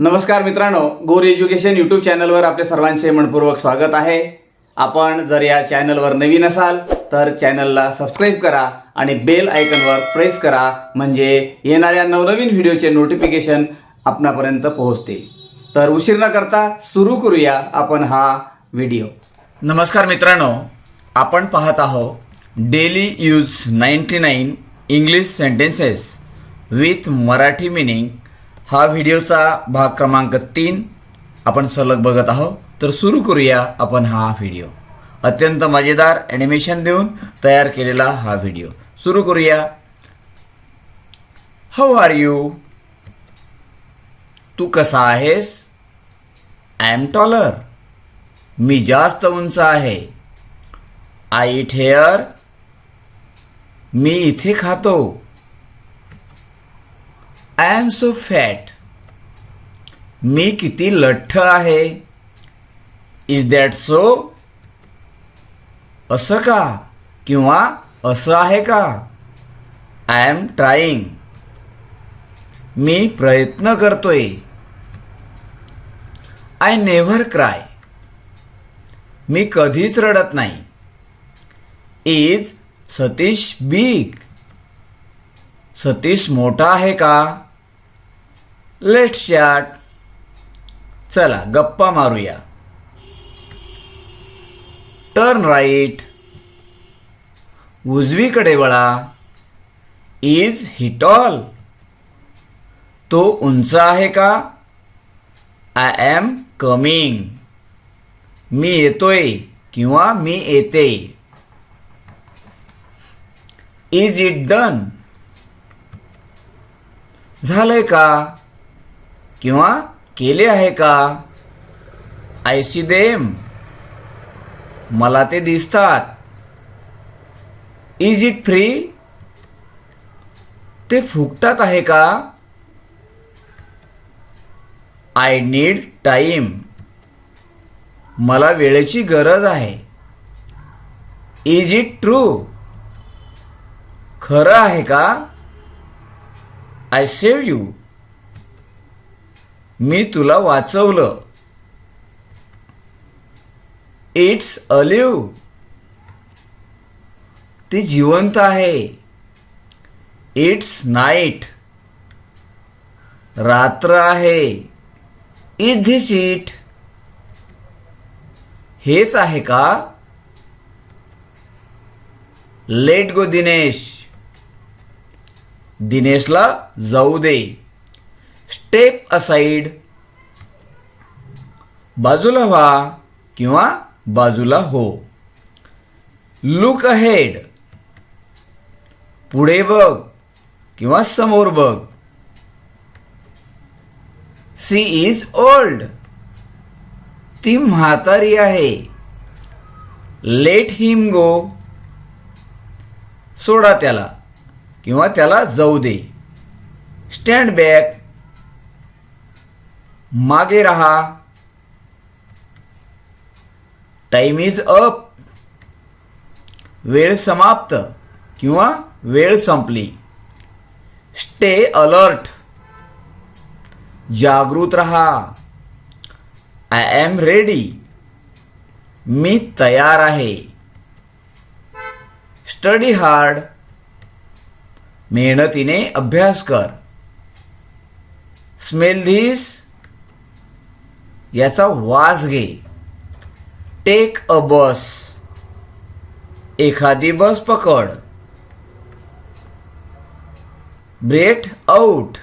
नमस्कार मित्रांनो गोर एज्युकेशन यूट्यूब चॅनलवर आपले सर्वांचे मनपूर्वक स्वागत आहे. आपण जर या चॅनलवर नवीन असाल तर चॅनलला सबस्क्राईब करा आणि बेल आयकनवर प्रेस करा म्हणजे येणाऱ्या नवनवीन व्हिडिओचे नोटिफिकेशन आपणापर्यंत पोहोचतील. तर उशीर न करता सुरू करूया आपण हा व्हिडिओ नमस्कार मित्रांनो आपण पाहत आहोत daily use ninety nine English sentences with Marathi meaning हा व्हिडिओचा भाग क्रमांक तीन. आपण सलग बघत आहोत. तर सुरू करूया आपण हा व्हिडिओ. अत्यंत मजेदार ॲनिमेशन देऊन तयार केलेला हा व्हिडिओ. सुरू करूया. हाऊ आर यू तू कसा आहेस? आय एम टॉलर मी जास्त उंच आहे. आय इट हेअर मी इथे खातो. आय एम सो फॅट मी किती लठ्ठ आहे? इज दॅट सो असं का? किंवा असं आहे का? आय एम ट्राईंग मी प्रयत्न करतोय. आय नेव्हर क्राय मी कधीच रडत नाही. इज सतीश बिग सतीश मोठा आहे का? लेट चॅट चला गप्पा मारूया. टर्न राईट उजवीकडे वळा. इज ही टॉल तो उंच आहे का? आय एम कमिंग मी येतोय किंवा मी येते. इज इट डन झालंय का? किंवा केले आहे का? आय सी देम मला ते दिसतात. इज इट फ्री ते फुकटात आहे का? आय नीड टाईम मला वेळेची गरज आहे. इज इट ट्रू खरं आहे का? आय सेव्ह यू मी तुला वाचवलं. इट्स अलिव्ह ती जिवंत आहे. इट्स नाईट रात्र आहे. इज धिस इट हेच आहे का? लेट गो दिनेश दिनेशला जाऊ दे. Step aside. बाजूला व्हा किंवा बाजूला हो. Look ahead. पुढे बघ किंवा समोर बघ. She is old. ती म्हातारी आहे. Let him go. सोडा त्याला किंवा त्याला जाऊ दे. Stand back. मागे रहा. टाइम इज अप वेळ समाप्त किंवा वेळ संपली. स्टे अलर्ट जागृत रहा. आय एम रेडी मी तयार आहे. स्टडी हार्ड मेहनतीने अभ्यास कर. स्मेल धीस याचा वास घे. टेक अ बस एखादी बस पकड. ब्रेट आउट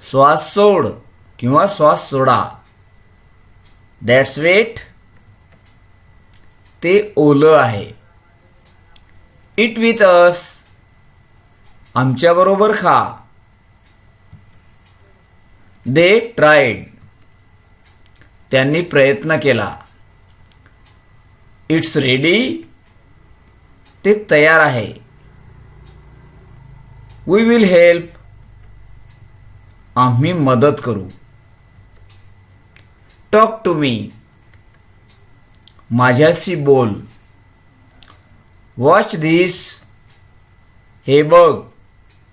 श्वास सोड किंवा श्वास सोडा. दॅट्स वेट ते ओलं आहे. इट विथ अस आमच्याबरोबर खा. दे ट्रायड त्यांनी प्रयत्न केला. इट्स रेडी ते तयार आहे. वी विल हेल्प आम्ही मदत करू. टॉक टू मी माझ्याशी बोल. वॉच धिस हे बघ.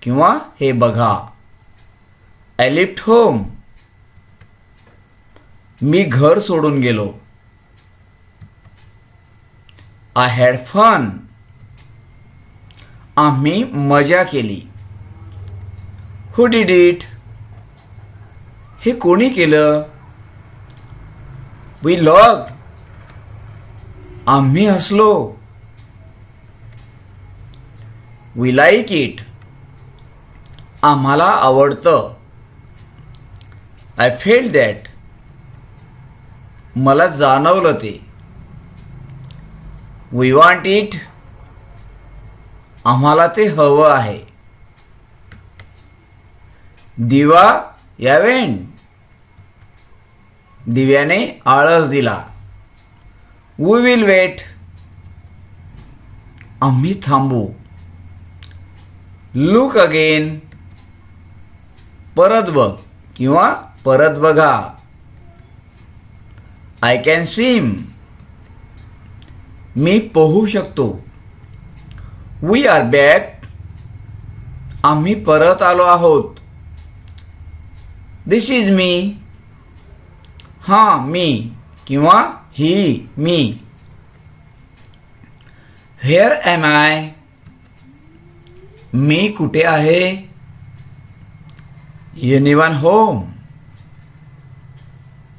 किंवा हे बघा. आय लिफ्ट होम मी घर सोडून गेलो. आय हॅड फन आम्ही मजा केली. हु डीड इट हे कोणी केलं? वी लॉग आम्ही हसलो. वी लाईक इट आम्हाला आवडतं. आय फेल दॅट मला जाणवलं ते. वी वॉन्ट इट आम्हाला ते हवं आहे. दिवा यावेन. दिव्याने आळस दिला. वी विल वेट आम्ही थांबू. लुक अगेन परत बघ किंवा परत बघा. आय कॅन स्विम मी पोहू शकतो. वी आर बॅक आम्ही परत आलो आहोत. दिस इज मी हां मी किंवा ही मी. हेअर एम आय मी कुठे आहे? युनिवन होम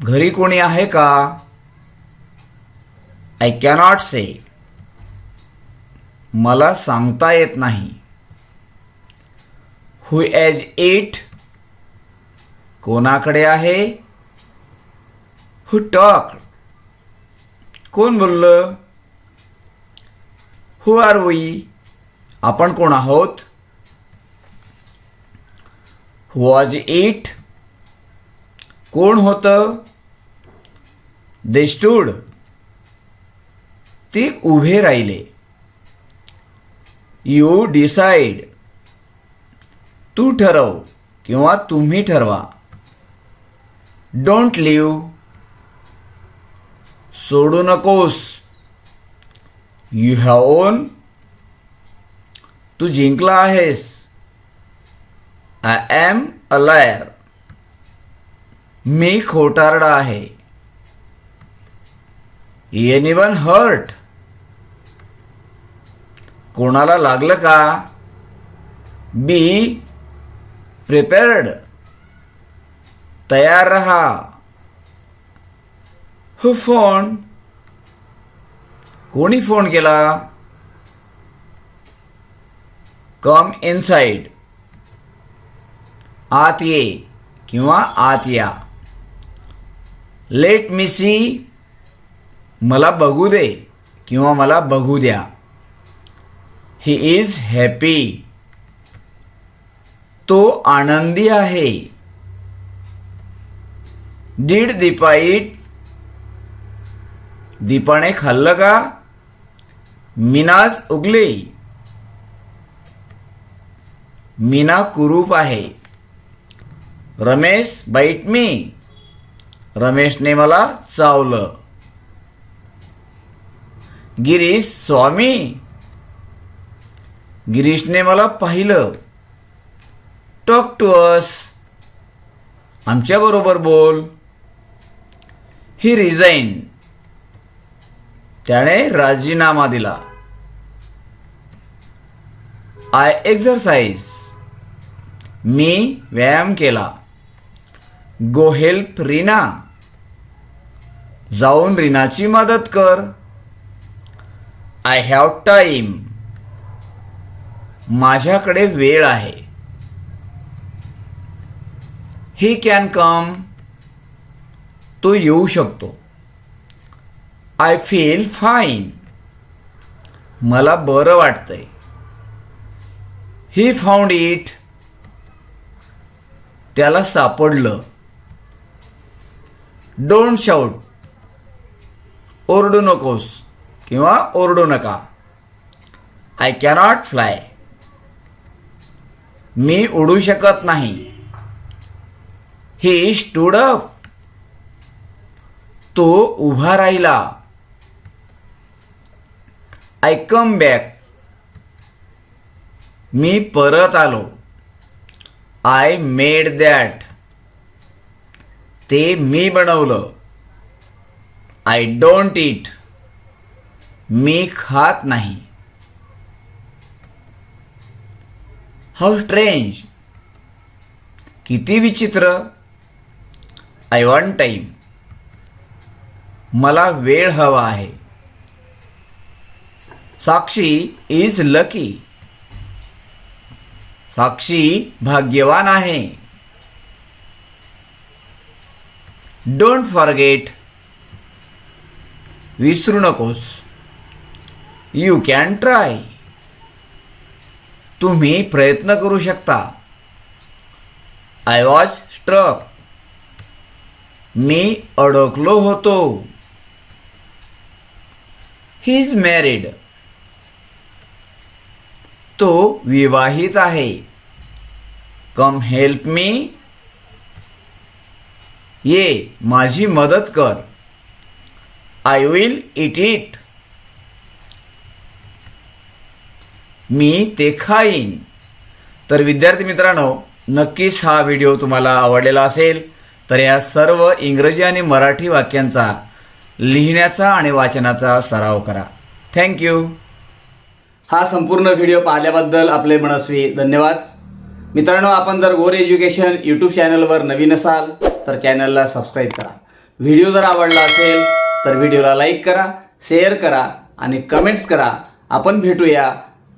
घरी कोणी आहे का? आय कॅनॉट से मला सांगता येत नाही. हु एज इट कोणाकडे आहे? हु टॉक कोण बोललं? हु आर वी आपण कोण आहोत? वॉज इट कोण होतं? दे ते उभे राहिले. यू डिसाईड तू ठरव किंवा तुम्ही ठरवा. डोंट लिव्ह सोडू नकोस. यू हॅव ओन तू जिंकला आहेस. आय एम अ लायर मी खोटारडा आहे. एनिवन हर्ट कोणाला लागलं का? बी प्रिपेअर्ड तयार रहा. हु फ़ोन कोणी फ़ोन केला? कम इनसाइड आत ये किंवा आत या. लेट मी सी मला बघू दे किंवा मला बघू द्या. ही इज हॅपी तो आनंदी आहे. डीड दीपा इट दीपाने खाल्लं का? मीनाज उगले. मीना कुरूप आहे. रमेश बाईट मी रमेशने मला चावलं. गिरीश स्वामी गिरीशने मला पाहिलं. टॉक टू अस आमच्याबरोबर बोल. ही रिझाईन त्याने राजीनामा दिला. आय एक्झरसाइज मी व्यायाम केला. गो हेल्प रीना जाऊन रीनाची मदत कर. आय हॅव टाईम माझ्याकडे वेळ आहे. ही कॅन कम तो येऊ शकतो. आय फील फाईन मला बरं वाटतंय. ही फाउंड इट त्याला सापडलं. डोंट शाऊट ओरडू नकोस. किंवा ओरडू नका. आय कॅनॉट फ्लाय मी उडू शकत नाही. ही स्टूड अप तो उभा राहिला. आय कम बॅक मी परत आलो. आय मेड दॅट ते मी बनवलं. आय डोंट इट मी खात नाही. हाऊ स्ट्रेंज किती विचित्र. आय वॉन्ट टाईम मला वेळ हवा आहे. साक्षी इज लकी साक्षी भाग्यवान आहे. डोंट फॉरगेट विसरू नकोस. यू कॅन ट्राय तुम्ही प्रयत्न करू शकता. आय वॉज स्ट्रक मी अडकलो होतो. ही इज मॅरिड तो विवाहित आहे. कम हेल्प मी ये माझी मदत कर. आय विल इट इट मी ते खाईन तर विद्यार्थी मित्रांनो नक्कीच हा व्हिडिओ तुम्हाला आवडलेला असेल तर या सर्व इंग्रजी आणि मराठी वाक्यांचा लिहिण्याचा आणि वाचनाचा सराव करा. थँक्यू हा संपूर्ण व्हिडिओ पाहिल्याबद्दल आपले मनस्वी धन्यवाद. मित्रांनो आपण जर गोर एज्युकेशन यूट्यूब चॅनलवर नवीन असाल तर चॅनलला सबस्क्राईब करा. व्हिडिओ जर आवडला असेल तर व्हिडिओला लाईक करा शेअर करा आणि कमेंट्स करा. आपण भेटूया